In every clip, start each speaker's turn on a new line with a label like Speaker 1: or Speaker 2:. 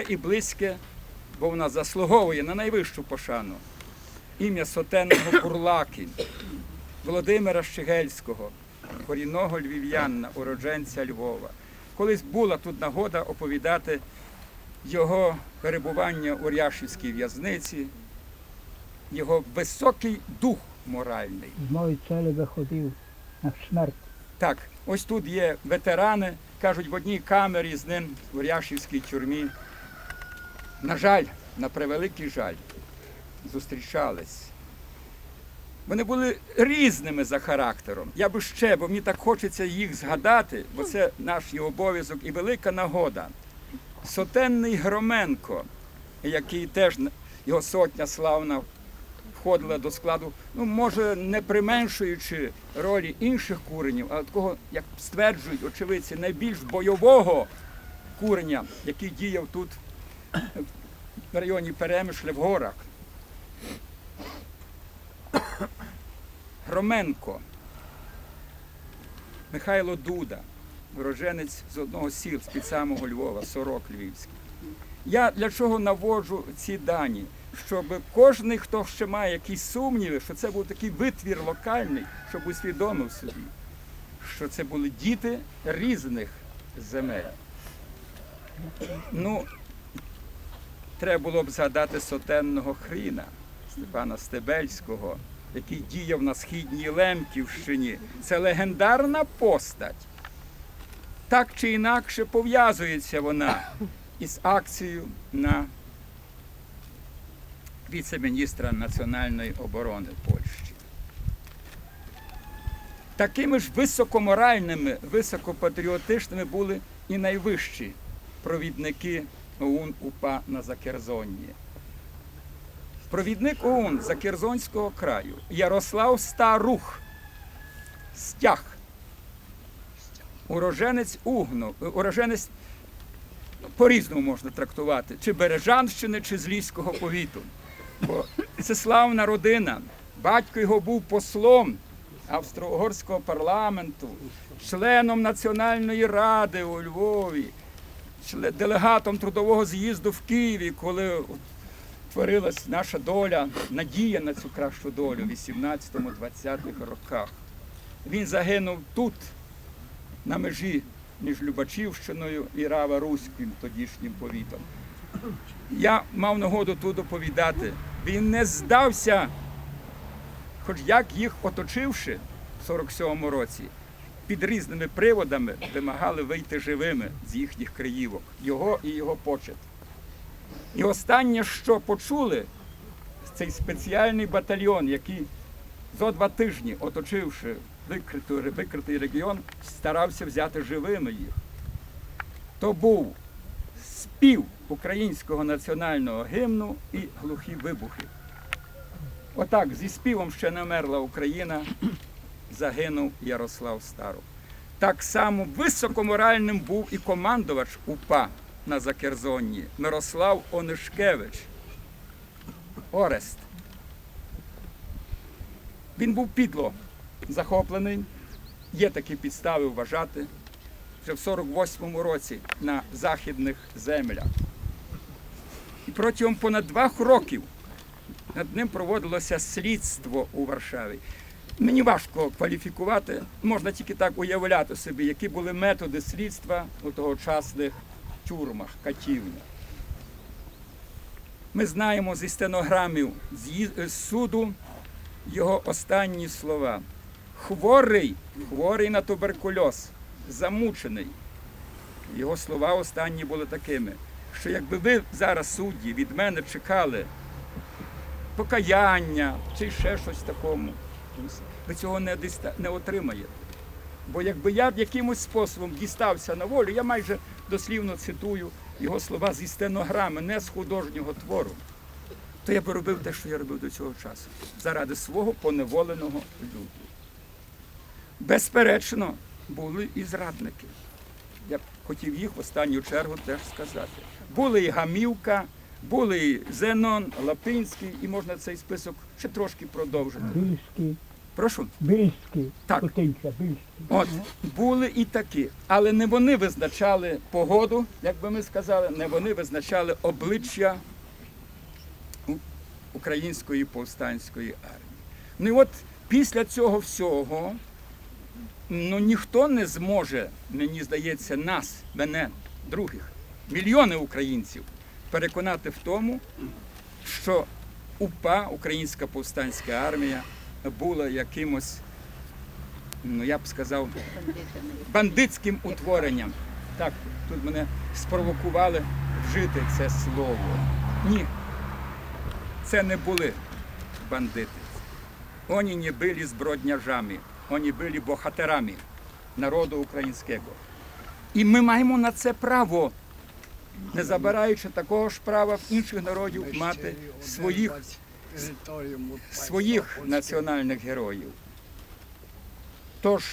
Speaker 1: і близьке, бо вона заслуговує на найвищу пошану. Ім'я сотенного Бурлаки, Володимира Щегельського, корінного львів'янина, уродженця Львова. Колись була тут нагода оповідати його перебування у Ряшівській в'язниці, його високий дух моральний.
Speaker 2: З моєї целі виходив на смерть.
Speaker 1: Так, ось тут є ветерани, кажуть, в одній камері з ним у Ряшівській тюрмі. На жаль, на превеликий жаль, зустрічались. Вони були різними за характером. Я би ще, бо мені так хочеться їх згадати, бо це наш і обов'язок і велика нагода. Сотенний Громенко, який теж його сотня славна входила до складу, ну може не применшуючи ролі інших куренів, а такого, як стверджують очевидці, найбільш бойового куреня, який діяв тут в районі Перемишля в горах. Громенко, Михайло Дуда, уроженець з одного сіл з-під самого Львова, Сорок Львівський. Я для чого наводжу ці дані? Щоб кожен, хто ще має якісь сумніви, що це був такий витвір локальний, щоб усвідомив собі, що це були діти різних земель. Ну, треба було б згадати сотенного хріна Степана Стебельського, який діяв на східній Лемківщині. Це легендарна постать. Так чи інакше пов'язується вона із акцією на віце-міністра національної оборони Польщі. Такими ж високоморальними, високопатріотичними були і найвищі провідники ОУН УПА на Закерзонні. Провідник ОУН Закерзонського краю Ярослав Старух, стяг, уроженець Угну, уроженець по-різному можна трактувати, чи Бережанщини, чи з Львівського повіту. Бо це славна родина. Батько його був послом Австро-Угорського парламенту, членом Національної ради у Львові, делегатом трудового з'їзду в Києві, коли творилась наша доля, надія на цю кращу долю в 18-20-х роках. Він загинув тут, на межі між Любачівщиною і Рава Руським тодішнім повітом. Я мав нагоду тут доповідати. Він не здався, хоч як їх оточивши в 47-му році, під різними приводами вимагали вийти живими з їхніх краївок, його і його почет. І останнє, що почули, цей спеціальний батальйон, який зо два тижні, оточивши викритий, викритий регіон, старався взяти живими їх. То був спів українського національного гімну і глухі вибухи. Отак, зі співом ще не мерла Україна, загинув Ярослав Старов. Так само високоморальним був і командувач УПА на Закерзонні Мирослав Онишкевич. Орест. Він був підло захоплений. Є такі підстави вважати, вже в 48-му році на західних землях. І протягом понад двох років над ним проводилося слідство у Варшаві. Мені важко кваліфікувати, можна тільки так уявляти собі, які були методи слідства у тогочасних тюрмах, катівнях. Ми знаємо зі стенограмів з з суду його останні слова. Хворий, хворий на туберкульоз, замучений. Його слова останні були такими, що якби ви зараз, судді, від мене чекали покаяння чи ще щось такому, ви цього не, диста- не отримаєте. Бо якби я якимось способом дістався на волю, я майже дослівно цитую його слова зі стенограми, не з художнього твору, то я би робив те, що я робив до цього часу, заради свого поневоленого люду. Безперечно, були і зрадники. Я б хотів їх в останню чергу теж сказати. Були і Гамівка, були і Зенон, Лапинський, і можна цей список ще трошки продовжити.
Speaker 2: Рильський,
Speaker 1: Прошу.
Speaker 2: Більський,
Speaker 1: Так.
Speaker 2: Путинця, Більський.
Speaker 1: От були і такі, але не вони визначали погоду, як би ми сказали, не вони визначали обличчя української повстанської армії. Ну і от після цього всього ну, ніхто не зможе, мені здається, нас, мене, других, мільйони українців переконати в тому, що УПА, Українська повстанська армія, була якимось ну я б сказав, бандитським утворенням. Так, тут мене спровокували вжити це слово. Ні, це не були бандити. Вони не були збродняжами, вони були богатирами народу українського. І ми маємо на це право, не забираючи такого ж права в інших народів мати своїх, своїх національних героїв. Тож,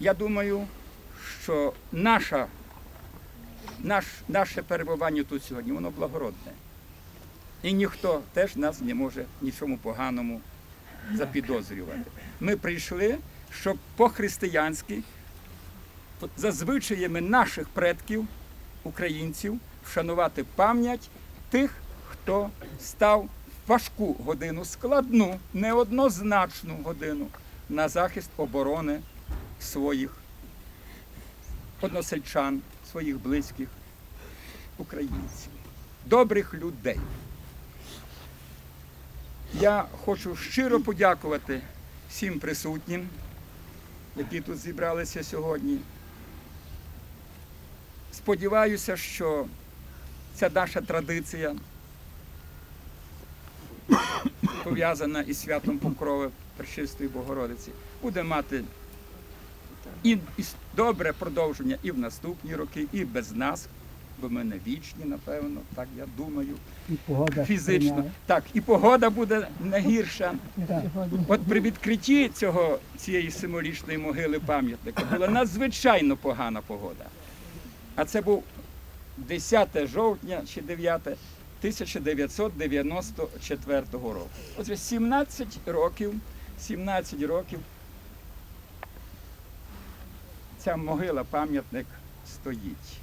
Speaker 1: я думаю, що наша, наш, наше перебування тут сьогодні, воно благородне. І ніхто теж нас не може нічому поганому запідозрювати. Ми прийшли, щоб по-християнськи, за звичаями наших предків, українців, вшанувати пам'ять тих, хто став важку годину, складну, неоднозначну годину на захист оборони своїх односельчан, своїх близьких українців, добрих людей. Я хочу щиро подякувати всім присутнім, які тут зібралися сьогодні. Сподіваюся, що ця наша традиція пов'язана із святом Покрови Пречистої Богородиці, буде мати і, добре продовження і в наступні роки, і без нас, бо ми не вічні, напевно, так я думаю,
Speaker 2: І погода
Speaker 1: фізично.
Speaker 2: сприяє.
Speaker 1: Так, і погода буде не гірша.
Speaker 2: Так.
Speaker 1: От при відкритті цього, цієї символічної могили пам'ятника була надзвичайно погана погода. А це був 10 жовтня чи 9 1994 року. Отже, 17 років, 17 років ця могила, пам'ятник стоїть.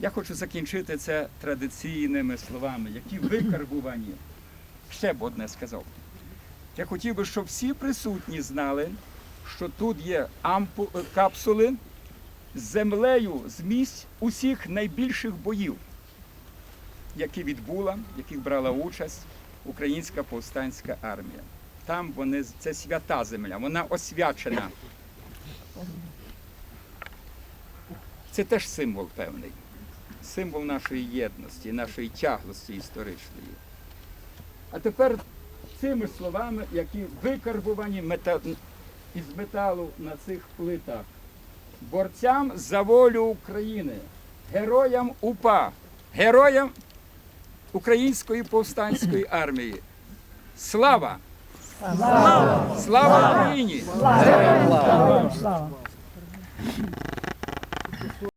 Speaker 1: Я хочу закінчити це традиційними словами, які викарбувані. Ще б одне сказав. Я хотів би, щоб всі присутні знали, що тут є ампу... капсули землею з місць усіх найбільших боїв, які відбула, в яких брала участь Українська повстанська армія. Там вони це свята земля, вона освячена. Це теж символ певний, символ нашої єдності, нашої тяглості історичної. А тепер цими словами, які викарбувані мета... із металу на цих плитах. Борцям за волю України, героям УПА, героям Української повстанської армії. Слава! Слава! Слава Україні!
Speaker 2: Слава, слава.